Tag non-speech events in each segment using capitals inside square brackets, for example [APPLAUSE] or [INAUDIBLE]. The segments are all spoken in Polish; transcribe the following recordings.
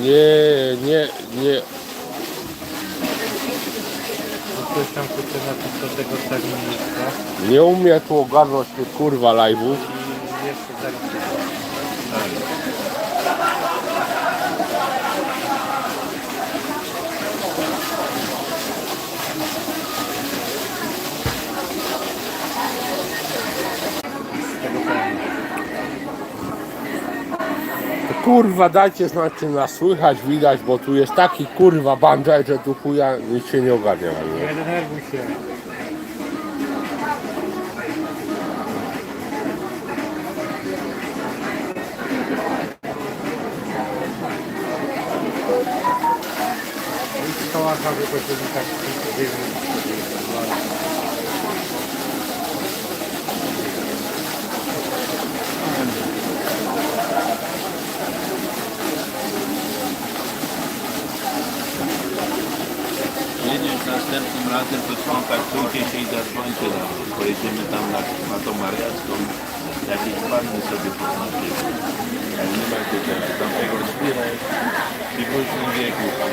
Nie, nie, nie. Ktoś tam napisać do tego Nie umie tu ogarnąć tych kurwa live'ów. i jeszcze zaraz kurwa dajcie znać czy nas słychać, widać, bo tu jest taki kurwa bandaj, że tu chuja nic się nie ogarnia. Nie? Denerwuj się. I Szkoła prawie to się tak Jedziesz następnym razem, to skontaktujcie się i zadzwońcie na mnie. Pojedziemy tam na, na tą mariacką, jakieś panny sobie poznaczymy. Jak nie macie teraz tamtego zbierać różnym wieku tam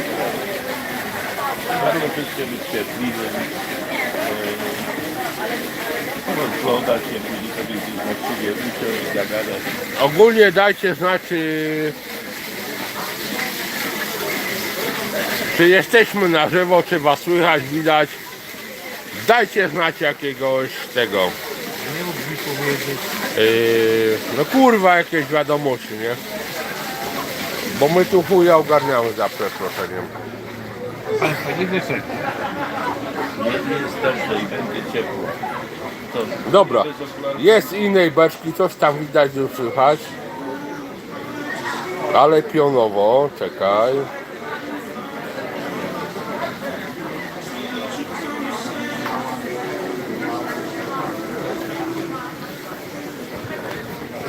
Bardzo wyświetlili. Rozglądać się, później sobie gdzieś usiąść, zagadać. Ogólnie dajcie znać czy, czy jesteśmy na żywo, czy was słychać, widać. Dajcie znać jakiegoś tego. Nie mógł mi powiedzieć. Yy, no kurwa jakieś wiadomości, nie? Bo my tu chuja ogarniamy za przeproszeniem. Ale fajnie wyszedł. Nie, jest dobrze i będzie ciepło. To, Dobra, jest innej beczki, coś tam widać, że słychać. Ale pionowo, czekaj.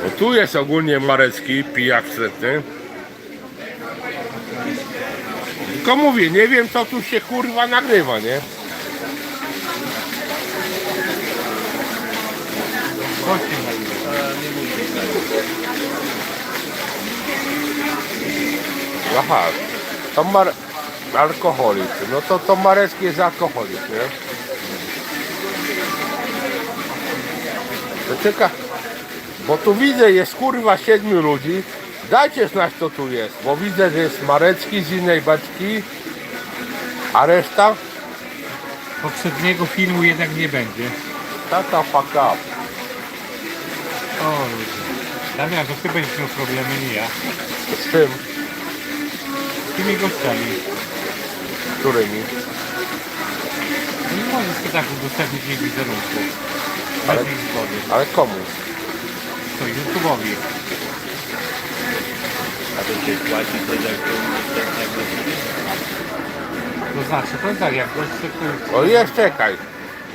No tu jest ogólnie Marecki, pijak wstępny. Tylko mówię, nie wiem co tu się kurwa nagrywa, nie? Aha, to mar... alkoholik. No to to Marecki jest alkoholik, nie? To czeka, bo tu widzę jest kurwa siedmiu ludzi. Dajcie znać kto tu jest, bo widzę, że jest Marecki z innej beczki, a reszta Poprzedniego filmu jednak nie będzie. tata fuck up. O ludzie. Damian, to ty będziesz miał problemy, nie ja. Z tym, Z tymi gościami. którymi. Nie możesz tak udostępnić ich wizerunku. Bez Ale- ich zgody. Ale komu? To YouTube'owi. Się płaci to jak to następnego To znaczy, to tak, jak gość chce O jest, czekaj.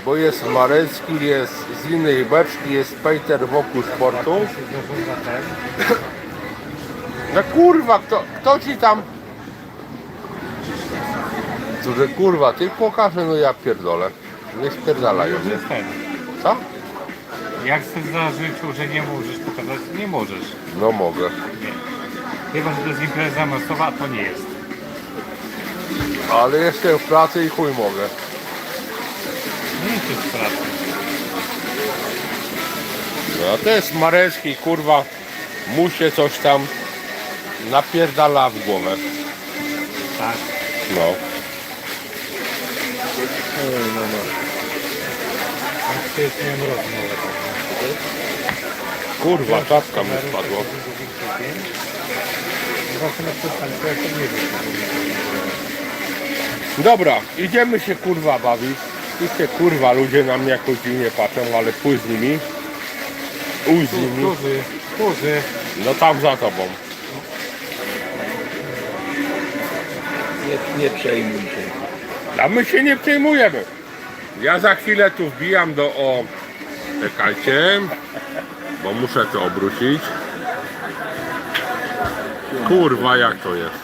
Bo jest Marecki, jest z innej beczki, jest Peter wokół sportu. się zarządza ten. No kurwa, kto, kto ci tam... Co, że kurwa, ty pokażę, no ja pierdolę. Nie spierdalają, Już nie? jest ten. Co? Jak chcesz zażyczył, że nie możesz pokazać, nie możesz. No mogę. Nie. Chyba, że to jest impreza masowa, to nie jest. Ale jestem w pracy i chuj mogę. Nie jesteś w pracy. No a to jest Marecki, kurwa, mu się coś tam napierdala w głowę. Tak. No. A to jest rozmowę. Kurwa, czapka mi spadła. Na to ja to nie wiem. Dobra, idziemy się kurwa bawić. Tu się kurwa ludzie na mnie jakoś dziwnie patrzą, ale pójdź z nimi. Uj z nimi. Kurzy, kurzy. No tam za tobą. Nie, nie przejmuj się. A my się nie przejmujemy. Ja za chwilę tu wbijam do o. Czekajcie, bo muszę to obrócić. Kurwa, jak to jest?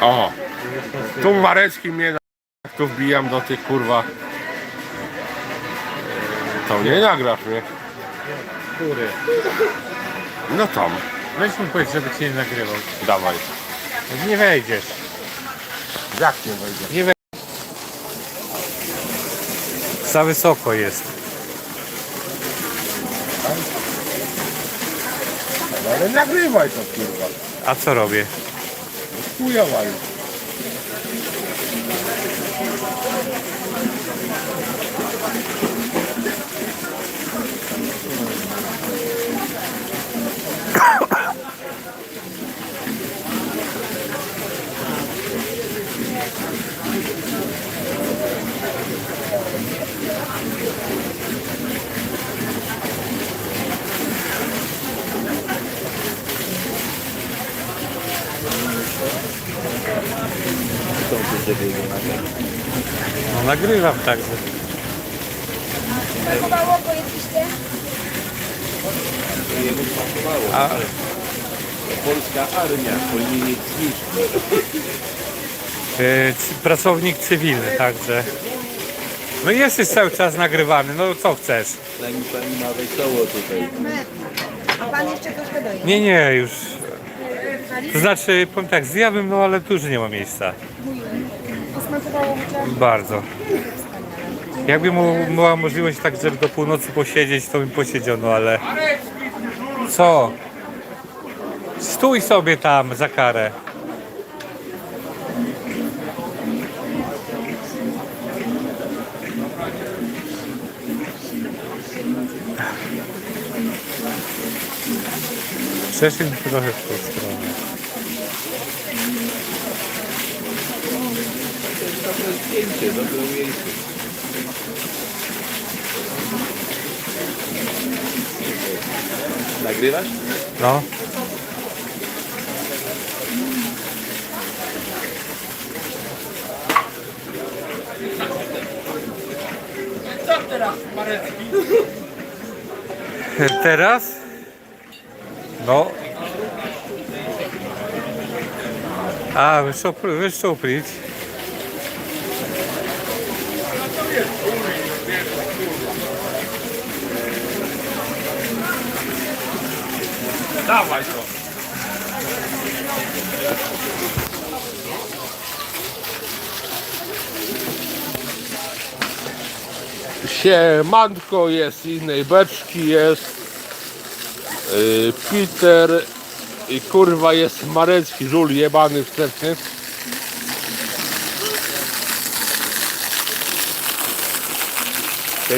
O, tu Marecki mnie na... Tu wbijam do tych kurwa. To nie nagrasz mnie. Kury. No tam. Weź mu powiedz, żeby cię nie nagrywał. Dawaj. Nie wejdziesz. Jak nie wejdzie? Nie wejdziesz. Za wysoko jest. Ale nagrywaj to kurwa. A co robię? Chuja wali. Nagrywam także. Smakowało, pojedliście? Jemu smakowało. A Polska armia powinien mieć c- pracownik cywilny także. No i jesteś cały czas nagrywany, no co chcesz? Zanim pani ma wesoło tutaj. A pan jeszcze troszkę doje. Nie, nie, już. To znaczy, powiem tak, zjadłem, no ale tu już nie ma miejsca. Bardzo. Jakby mu była możliwość tak, żeby do północy posiedzieć, to bym posiedział, no ale... Co? Stój sobie tam za karę. Przeszedł trochę w tą stronę. Dobre zdjęcie, dobre miejsce. Nagrywasz? No. [LAUGHS] Teraz? No. A, wyszczupl- wyszczuplić. Dawaj to. Siemanko jest, innej beczki jest. Yy, Peter i kurwa jest Marecki, żul jebany wsteczny.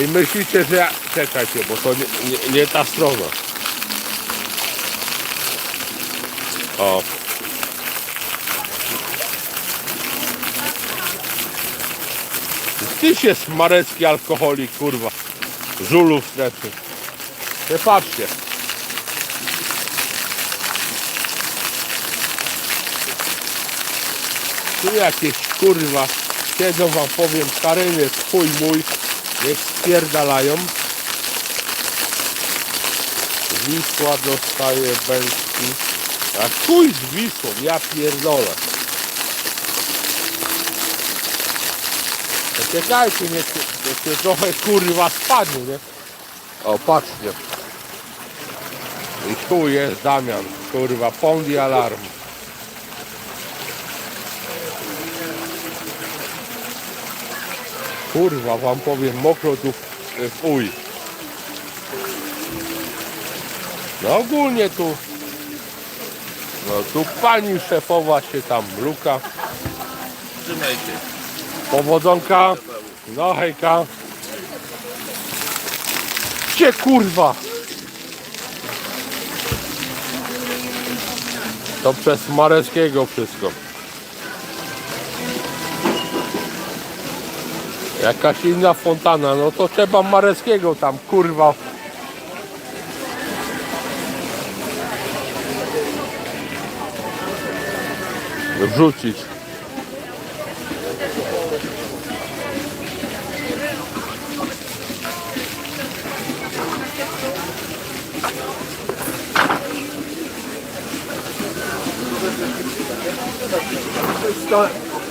I myślicie, że ja... Czekajcie, bo to nie, nie, nie ta strona. O. Tyś jest marecki alkoholik, kurwa. Żulów wsteczny. Nie patrzcie. Tu jakieś kurwa siedzą wam powiem karenie twój mój niech spierdalają Wisła dostaje Bęcki a chuj z Wisłą, ja pierdolę Czekajcie, niech się trochę kurwa spadnie, nie? O, patrzcie. I tu jest Damian, kurwa, pondi alarm. Kurwa, wam powiem, mokro tu w- w uj. No ogólnie tu, no tu pani szefowa się tam luka. Trzymajcie. Powodzonka. No hejka. Gdzie kurwa? To przez Mareckiego wszystko. Jakaś inna fontana, no to trzeba Mareckiego tam kurwa. Wrzucić.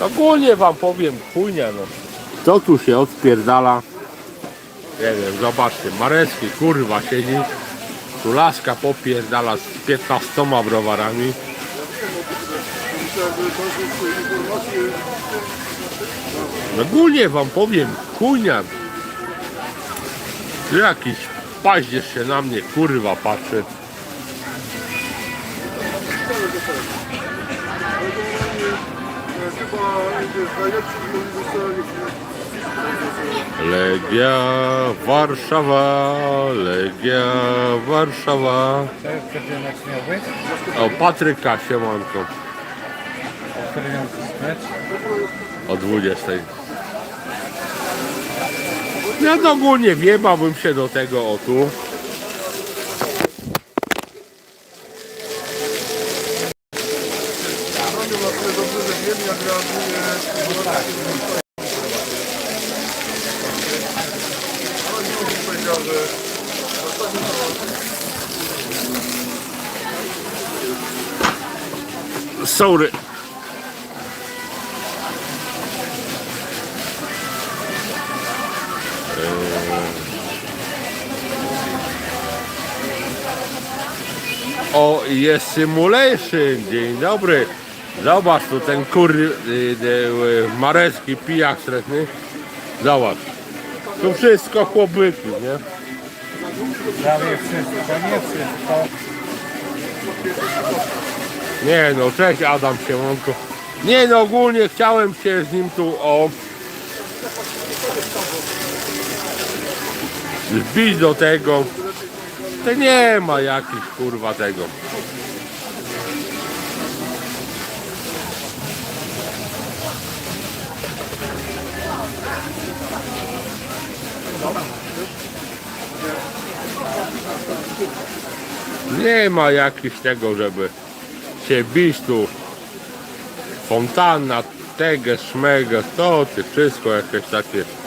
Ogólnie wam powiem, chujnia no. Co tu się odpierdala? Nie wiem, zobaczcie, Marecki kurwa siedzi. Tu laska popierdala z 15 browarami. Ogólnie wam powiem, kujnia. Jakiś paździerz się na mnie kurwa patrzy. Legia Warszawa, Legia Warszawa. To jest być? O, Patryka Siemanko O którym miał być mecz? o 20. Ja to ogólnie wiebałbym się do tego o tu. Sorry. O, jest simulation. Dzień dobry. Zobacz tu ten kur... y, y, y, Marecki pijak stretny. Zobacz. Tu wszystko chłopyki, nie? Prawie wszystko, nie wszystko. Nie no, cześć Adam Siemonko. Nie no, ogólnie chciałem się z nim tu o... Zbić do tego. To nie ma jakichś kurwa tego. Nie ma jakichś tego, żeby się bić tu. Fontanna, teges, szmeges, to ty wszystko jakieś takie.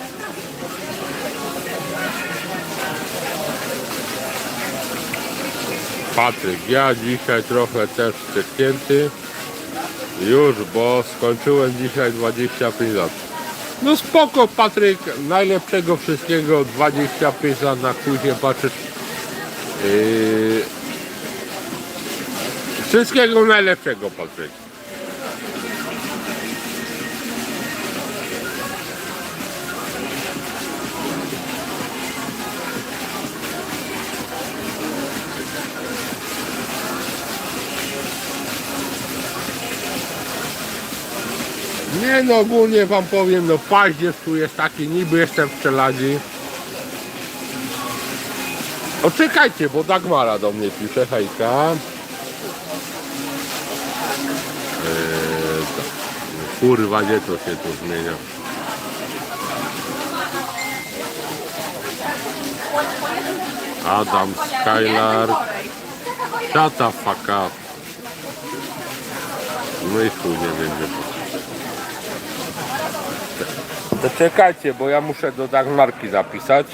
Patryk, ja dzisiaj trochę też wciśnięty. Już, bo skończyłem dzisiaj 25 lat. No spoko Patryk, najlepszego wszystkiego, 25 lat na się patrzeć. Yy, Wszystkiego najlepszego, Patryk. Nie no, ogólnie wam powiem, no paździerz tu jest taki, niby jestem w Czeladzi. O czekajcie, bo Dagmara do mnie pisze, hejka. Eee, kurwa, gdzie to się tu zmienia? Adam Skylar. Shut the fuck up. No i chuj nie będzie. To czekajcie, bo ja muszę do Dagmarki zapisać.